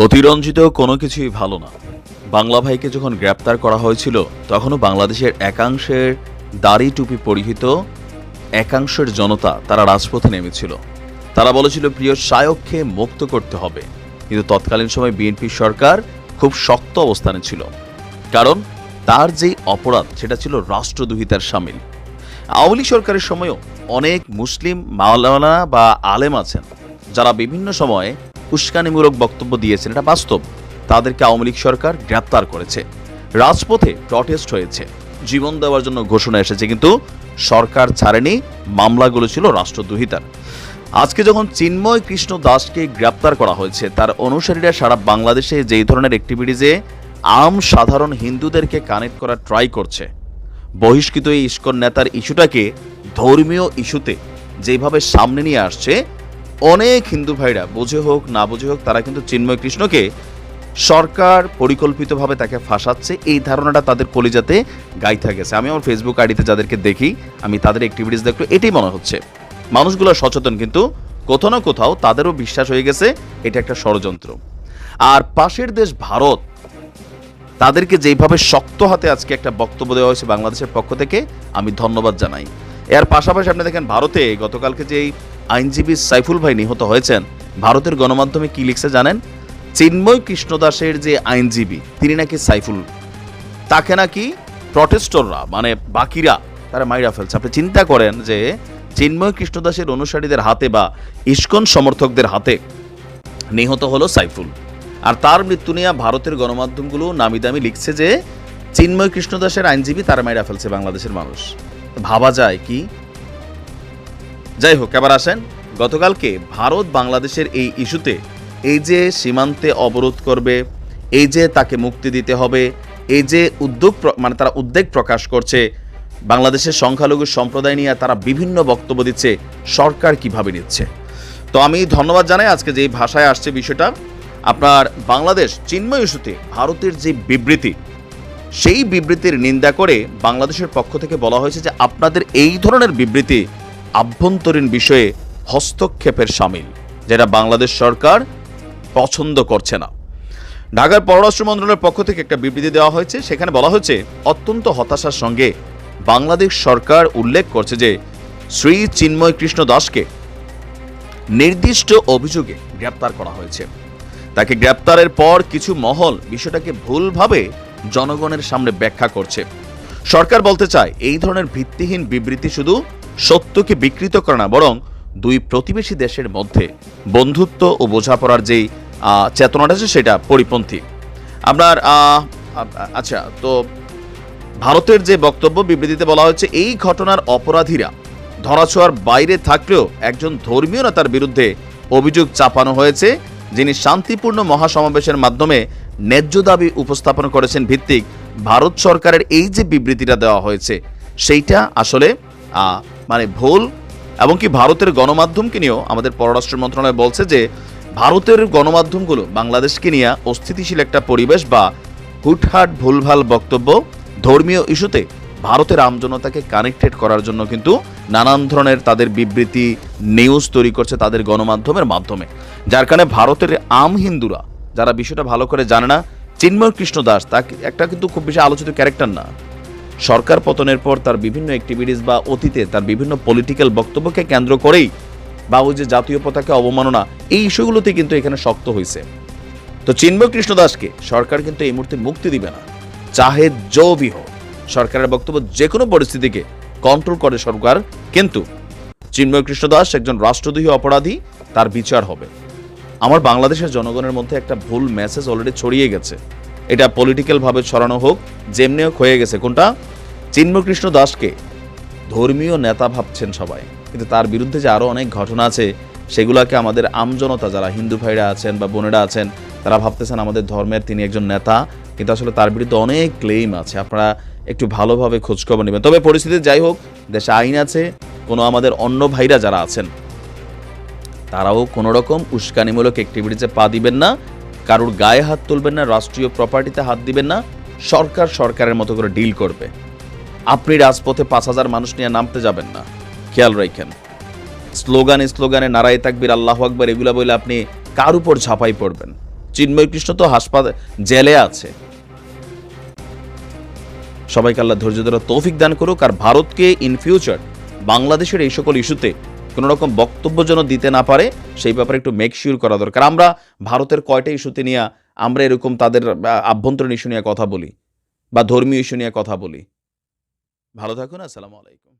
অতিরঞ্জিত কোনো কিছুই ভালো না। বাংলা ভাইকে যখন গ্রেপ্তার করা হয়েছিল, তখনও বাংলাদেশের একাংশের দাড়ি টুপি পরিহিত, একাংশের জনতা তারা রাজপথে নেমেছিল। তারা বলেছিল, প্রিয় শায়ককে মুক্ত করতে হবে। কিন্তু তৎকালীন সময় বিএনপি সরকার খুব শক্ত অবস্থানে ছিল। কারণ, তার যেই অপরাধ, সেটা ছিল রাষ্ট্রদ্রোহিতার সামিল। আওয়ামী লীগ সরকারের সময়ও অনেক মুসলিম মাওলানা বা আলেম আছেন, যারা বিভিন্ন সময়ে উস্কানিমূলক বক্তব্য দিয়েছেন, এটা বাস্তব। তাদেরকে আওয়ামী লীগ সরকার গ্রেপ্তার করেছে। রাজপথে প্রটেস্ট হয়েছে। জীবন দেওয়ার জন্য ঘোষণা এসেছে, কিন্তু সরকার ছাড়েনি, মামলাগুলো ছিল রাষ্ট্রদ্রোহিতার। আজকে যখন চিন্ময় কৃষ্ণ দাসকে গ্রেপ্তার করা হয়েছে, তার অনুসারীরা সারা বাংলাদেশে যেই ধরনের অ্যাক্টিভিটিজে আম সাধারণ হিন্দুদেরকে কানেক্ট করার ট্রাই করছে। বহিষ্কৃত এই ইস্কন নেতার ইস্যুটাকে ধর্মীয় ইস্যুতে যেভাবে সামনে নিয়ে আসছে অনেক হিন্দু ভাইরা, বুঝে হোক, না বুঝে হোক, তারা কিন্তু চিন্ময় কৃষ্ণকে সরকার পরিকল্পিতভাবে তাকে ফাঁসাচ্ছে। এই ধারণাটা তাদের কলিজাতে গাইথা গেছে। আমি আমার ফেসবুক আইডিতে যাদেরকে দেখি, আমি তাদের অ্যাক্টিভিটিস দেখলে এটাই মনে হচ্ছে। মানুষগুলো সচেতন, কিন্তু কোথাও না কোথাও তাদেরও বিশ্বাস হয়ে গেছে, এটা একটা ষড়যন্ত্র। আর পাশের দেশ ভারত, তাদেরকে যেইভাবে শক্ত হাতে আজকে একটা বক্তব্য দেওয়া হয়েছে বাংলাদেশের পক্ষ থেকে, আমি ধন্যবাদ জানাই। এর পাশাপাশি আপনি দেখেন ভারতে গতকালকে যে এই আইনজীবী সাইফুল ভাই নিহত হয়েছেন, ভারতের গণমাধ্যমে কি লিখছে জানেন? চিন্ময় কৃষ্ণদাসের যে আইনজীবী, তিনি নাকি সাইফুল। তাকে নাকি প্রটেস্টররা মানে বাকিরা, তারা মাইরা ফেলছে। আপনি চিন্তা করেন যে চিন্ময় কৃষ্ণদাসের অনুসারীদের হাতে বা ইস্কন সমর্থকদের হাতে নিহত হলো সাইফুল। আর তার মৃত্যু নিয়ে ভারতের গণমাধ্যমগুলো নামি দামি লিখছে যে, চিন্ময় কৃষ্ণদাসের আইনজীবী তারা মাইরা ফেলছে বাংলাদেশের মানুষ। ভাবা যায় কি? যাই হোক এবার আসেন গতকালকে ভারত বাংলাদেশের এই ইস্যুতে। এই যে সীমান্তে অবরোধ করবে, এই যে তাকে মুক্তি দিতে হবে, এই যে উদ্যোগ মানে তারা উদ্বেগ প্রকাশ করছে, বাংলাদেশের সংখ্যালঘু সম্প্রদায় নিয়ে তারা বিভিন্ন বক্তব্য দিচ্ছে, সরকার কীভাবে নিচ্ছে? তো আমি ধন্যবাদ জানাই আজকে যে ভাষায় আসছে বিষয়টা। আপনার বাংলাদেশ চিন্ময় ইস্যুতে ভারতের যে বিবৃতি সেই বিবৃতির নিন্দা করে বাংলাদেশের পক্ষ থেকে বলা হয়েছে যে আপনাদের এই ধরনের বিবৃতি আভ্যন্তরীণ বিষয়ে হস্তক্ষেপের সামিল, যেটা বাংলাদেশ সরকার পছন্দ করছে না। ঢাকার পররাষ্ট্র মন্ত্রণালয়ের পক্ষ থেকে একটা বিবৃতি দেওয়া হয়েছে, সেখানে বলা হয়েছে, অত্যন্ত হতাশার সঙ্গে বাংলাদেশ সরকার উল্লেখ করছে যে শ্রী চিন্ময় কৃষ্ণ দাসকে নির্দিষ্ট অভিযোগে গ্রেপ্তার করা হয়েছে। তাকে গ্রেপ্তারের পর কিছু মহল বিষয়টাকে ভুলভাবে জনগণের সামনে ব্যাখ্যা করছে। সরকার বলতে চায়, এই ধরনের ভিত্তিহীন বিবৃতি শুধু সত্যকে বিকৃত করে না, বরং দুই প্রতিবেশী দেশের মধ্যে বন্ধুত্ব ও বোঝাপড়ার যেই চেতনাটা আছে সেটা পরিপন্থী। আপনার আচ্ছা তো ভারতের যে বক্তব্য বিবৃতিতে বলা হয়েছে, এই ঘটনার অপরাধীরা ধরাছোঁয়ার বাইরে থাকলেও একজন ধর্মীয় নেতার বিরুদ্ধে অভিযোগ চাপানো হয়েছে, যিনি শান্তিপূর্ণ মহাসমাবেশের মাধ্যমে ন্যায্য দাবি উপস্থাপন করেছেন ভিত্তিক ভারত সরকারের এই যে বিবৃতিটা দেওয়া হয়েছে, সেইটা আসলে মানে ভুল, এবং কি ভারতের গণমাধ্যমকে নিয়েও আমাদের পররাষ্ট্র মন্ত্রণালয় বলছে যে, ভারতের গণমাধ্যমগুলো বাংলাদেশকে নিয়ে অস্থিতিশীল একটা পরিবেশ বা হুটহাট ভুলভাল বক্তব্য ধর্মীয় ইস্যুতে ভারতের আমজনতাকে কানেক্টেড করার জন্য কিন্তু নানান ধরনের তাদের বিবৃতি নিউজ তৈরি করছে তাদের গণমাধ্যমের মাধ্যমে। যার কারণে ভারতের আম হিন্দুরা যারা বিষয়টা ভালো করে জানে না, চিন্ময় কৃষ্ণ দাস তা একটা কিন্তু খুব বেশি আলোচিত ক্যারেক্টার না। সরকার পতনের পর তার বিভিন্ন অ্যাক্টিভিটিস বা অতীতে তার বিভিন্ন পলিটিক্যাল বক্তব্যকে কেন্দ্র করেই বা ওই যে জাতীয় পতাকা অবমাননা, এই ইস্যুগুলোতে কিন্তু এখানে শক্ত হয়েছে তো চিন্ময় কৃষ্ণ দাসকে সরকার কিন্তু এই মুহূর্তে মুক্তি দিবে না। চাহে জো ভি হোক সরকারের বক্তব্য যে কোনো পরিস্থিতিকে কন্ট্রোল করে সরকার, কিন্তু চিন্ময় কৃষ্ণ দাস একজন রাষ্ট্রদ্রোহী অপরাধী, তার বিচার হবে। আমার বাংলাদেশের জনগণের মধ্যে একটা ভুল মেসেজ অলরেডি ছড়িয়ে গেছে। এটা পলিটিক্যালভাবে ছড়ানো হোক, যেমনি হোক হয়ে গেছে। কোনটা? চিন্ময় কৃষ্ণ দাসকে ধর্মীয় নেতা ভাবছেন সবাই। কিন্তু তার বিরুদ্ধে যে আরও অনেক ঘটনা আছে, সেগুলোকে আমাদের আমজনতা যারা হিন্দু ভাইরা আছেন বা বোনেরা আছেন, তারা ভাবতেছেন আমাদের ধর্মের তিনি একজন নেতা। কিন্তু আসলে তার বিরুদ্ধে অনেক ক্লেইম আছে। আপনারা একটু ভালোভাবে খোঁজখবর নেবেন। তবে পরিস্থিতি যাই হোক, দেশে আইন আছে, কোনো আমাদের অন্য ভাইরা যারা আছেন তারাও কোনো রকম উস্কানিমূলক অ্যাক্টিভিটিসে পা দিবেন না, কারোর গায়ে হাত তুলবেন না, রাষ্ট্রীয় প্রপার্টিতে হাত দিবেন না, সরকার সরকারের মতো করে ডিল করবে। আপনি রাজপথে পাঁচ হাজার মানুষ নিয়ে নামতে যাবেন না। খেয়াল রাখেন। স্লোগানে স্লোগানে নারায় তাকবির, আল্লাহ আকবর, এগুলা বলে আপনি কার উপর ঝাঁপাই পড়বেন? চিন্ময় কৃষ্ণ তো হাসপাতাল জেলে আছে। সবাইকে আল্লাহ ধৈর্য ধরা তৌফিক দান করুক, আর ভারতকে ইন ফিউচার বাংলাদেশের এই সকল ইস্যুতে কোনো রকম বক্তব্য যেন দিতে না পারে, সেই ব্যাপারে একটু মেক শিওর করা দরকার। আমরা ভারতের কয়টা ইস্যুতে নিয়ে, আমরা এরকম তাদের আভ্যন্তরীণ ইস্যু নিয়ে কথা বলি বা ধর্মীয় ইস্যু নিয়ে কথা বলি। ভালো থাকুন, আসসালামু আলাইকুম।